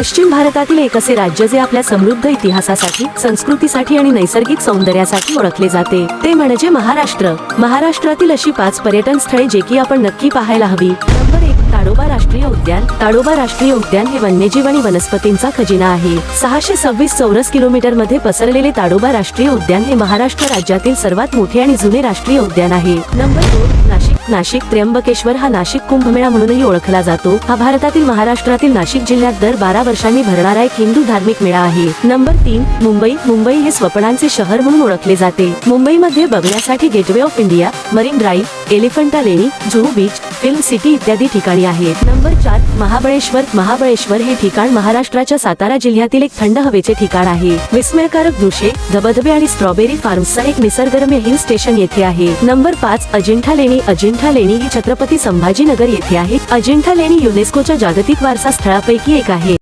पश्चिम भारतातील एक असे राज्य जे आपल्या समृद्ध इतिहासासाठी संस्कृतीसाठी आणि नैसर्गिक सौंदर्यासाठी ओळखले जाते. ते म्हणजे महाराष्ट्र. महाराष्ट्रातील अशी पाच पर्यटन स्थळे जे की आपण नक्की पाहायला हवी. नंबर एक ताडोबा राष्ट्रीय उद्यान. ताडोबा राष्ट्रीय उद्यान हे वन्यजीव आणि वनस्पतींचा खजिना आहे. सहाशे सव्वीस चौरस किलोमीटरमध्ये पसरलेले ताडोबा राष्ट्रीय उद्यान हे महाराष्ट्र राज्यातील सर्वात मोठे आणि जुने राष्ट्रीय उद्यान आहे. नंबर दोन नाशिक नाशिक त्र्यंबकेश्वर हा नाशिक कुंभमेळा म्हणूनही ओळखला जातो. हा भारतातील महाराष्ट्रातील नाशिक जिल्ह्यात दर बारा वर्षांनी भरणारा एक हिंदू धार्मिक मेळा आहे. नंबर तीन मुंबई. मुंबई हे स्वप्नांचे शहर म्हणून ओळखले जाते. मुंबईमध्ये बघण्यासाठी Gateway of India Marine Drive Elephanta लेणी जुहू बीच फिल्म सिटी इत्यादी ठिकाणी आहेत. नंबर चार महाबळेश्वर. महाबळेश्वर हे ठिकाण महाराष्ट्राच्या सातारा जिल्ह्यातील एक थंड हवेचे ठिकाण आहे. विस्मयकारक दृश्ये धबधबे आणि स्ट्रॉबेरी फार्मचा एक निसर्गरम्य हिल स्टेशन येथे आहे. नंबर पाच अजिंठा लेणी. अजिंठा लेणी ही छत्रपती संभाजीनगर येथे आहे. अजिंठा लेणी युनेस्कोच्या जागतिक वारसा स्थळापैकी एक आहे.